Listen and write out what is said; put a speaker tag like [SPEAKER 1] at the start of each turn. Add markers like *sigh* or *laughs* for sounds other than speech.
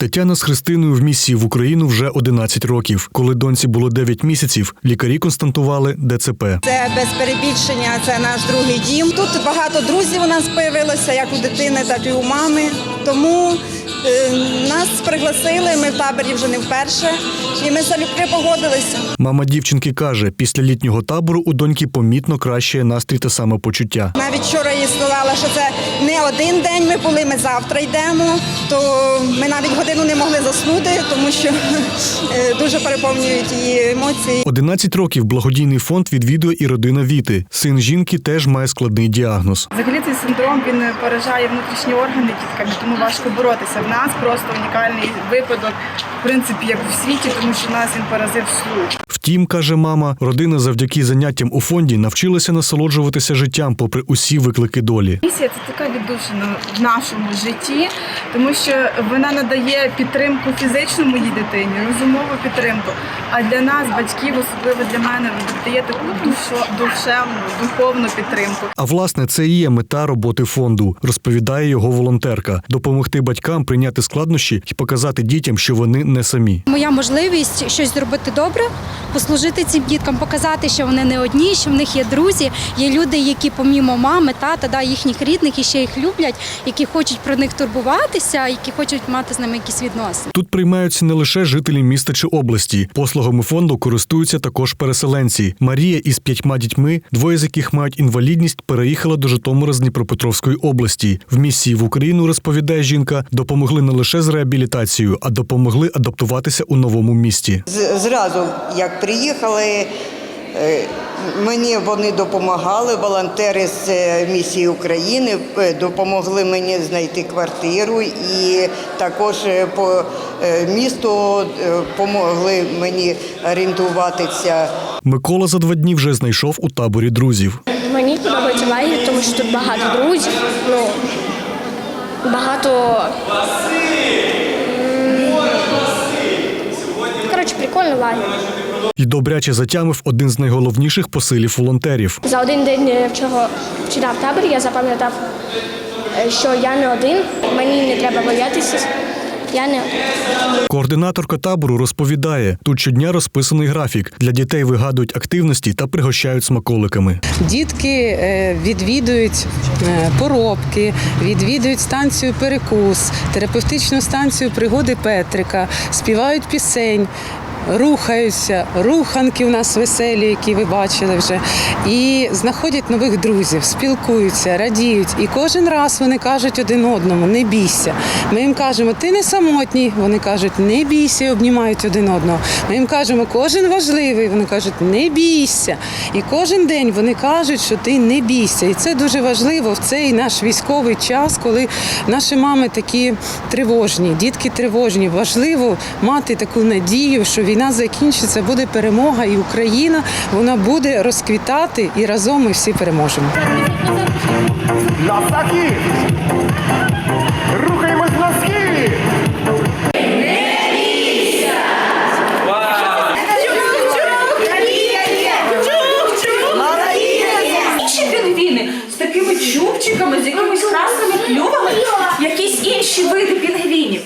[SPEAKER 1] Тетяна з Христиною в місії в Україну вже 11 років. Коли доньці було 9 місяців, лікарі константували ДЦП.
[SPEAKER 2] Це без перебільшення, це наш другий дім. Тут багато друзів у нас з'явилося, як у дитини, так і у мами. Тому нас пригласили. Ми в таборі вже не вперше, і ми залюбки погодилися.
[SPEAKER 1] Мама дівчинки каже, після літнього табору у доньки помітно кращає настрій та самопочуття.
[SPEAKER 2] Навіть вчора їй сказала, що це не один день ми були, ми завтра йдемо. То ми навіть годину не могли заснути, тому що *laughs* е, дуже переповнюють її емоції.
[SPEAKER 1] 11 років благодійний фонд відвідує і родина Віти. Син жінки теж має складний діагноз.
[SPEAKER 3] Взагалі цей синдром він поражає внутрішні органи дітками, тому важко боротися. Нас просто унікальний випадок, в принципі, як в світі, тому що нас він поразив слух.
[SPEAKER 1] Втім, каже мама, родина завдяки заняттям у фонді навчилася насолоджуватися життям попри усі виклики долі.
[SPEAKER 3] Місія це така віддушина в нашому житті, тому що вона надає підтримку фізичну моїй дитині, розумову підтримку. А для нас, батьків, особливо для мене, дає таку душевну, духовну підтримку.
[SPEAKER 1] А власне, це і є мета роботи фонду, розповідає його волонтерка: допомогти батькам прийняти складнощі і показати дітям, що вони не самі.
[SPEAKER 4] Моя можливість щось зробити добре, послужити цим діткам, показати, що вони не одні, що в них є друзі, є люди, які помімо мами, тата, да, їхніх рідних і ще їх люблять, які хочуть про них турбуватися, які хочуть мати з ними якісь відносини.
[SPEAKER 1] Тут приймаються не лише жителі міста чи області. Послугами фонду користуються також переселенці. Марія із п'ятьма дітьми, двоє з яких мають інвалідність, переїхала до Житомира з Дніпропетровської області. В місії в Україну розповідає жінка, допомогли не лише з реабілітацією, а допомогли адаптуватися у новому місті.
[SPEAKER 5] З- Зразу як приїхали, е, мені вони допомагали, волонтери з е, місії України е, допомогли мені знайти квартиру і також по місту допомогли мені орієнтуватися.
[SPEAKER 1] Микола за два дні вже знайшов у таборі друзів.
[SPEAKER 6] Мені подобається лагерь, тому що тут багато друзів. Ну, багато. Коротше, прикольний лагерь.
[SPEAKER 1] І добряче затямив один з найголовніших посилів волонтерів.
[SPEAKER 6] За один день е, вчора, вчора в таборі я запам'ятав, е, що я не один, мені не треба боятися. Я не.
[SPEAKER 1] Координаторка табору розповідає, тут щодня розписаний графік. Для дітей вигадують активності та пригощають смаколиками.
[SPEAKER 7] Дітки е, відвідують поробки, відвідують станцію перекус, терапевтичну станцію пригоди Петрика, співають пісень. Рухаються, руханки у нас веселі, які ви бачили вже, і знаходять нових друзів, спілкуються, радіють. І кожен раз вони кажуть один одному: не бійся. Ми їм кажемо, ти не самотній. Вони кажуть, не бійся, і обнімають один одного. Ми їм кажемо, кожен важливий. Вони кажуть, не бійся. І кожен день вони кажуть, що ти не бійся. І це дуже важливо в цей наш військовий час, коли наші мами такі тривожні, дітки тривожні. Важливо мати таку надію, що війна закінчиться, буде перемога, і Україна вона буде розквітати, і разом ми всі переможемо.
[SPEAKER 8] Навзаки! Рухаємось
[SPEAKER 7] на
[SPEAKER 9] схилі! З такими чубчиками, з якимись красними клювами, якісь інші види пінгвінів.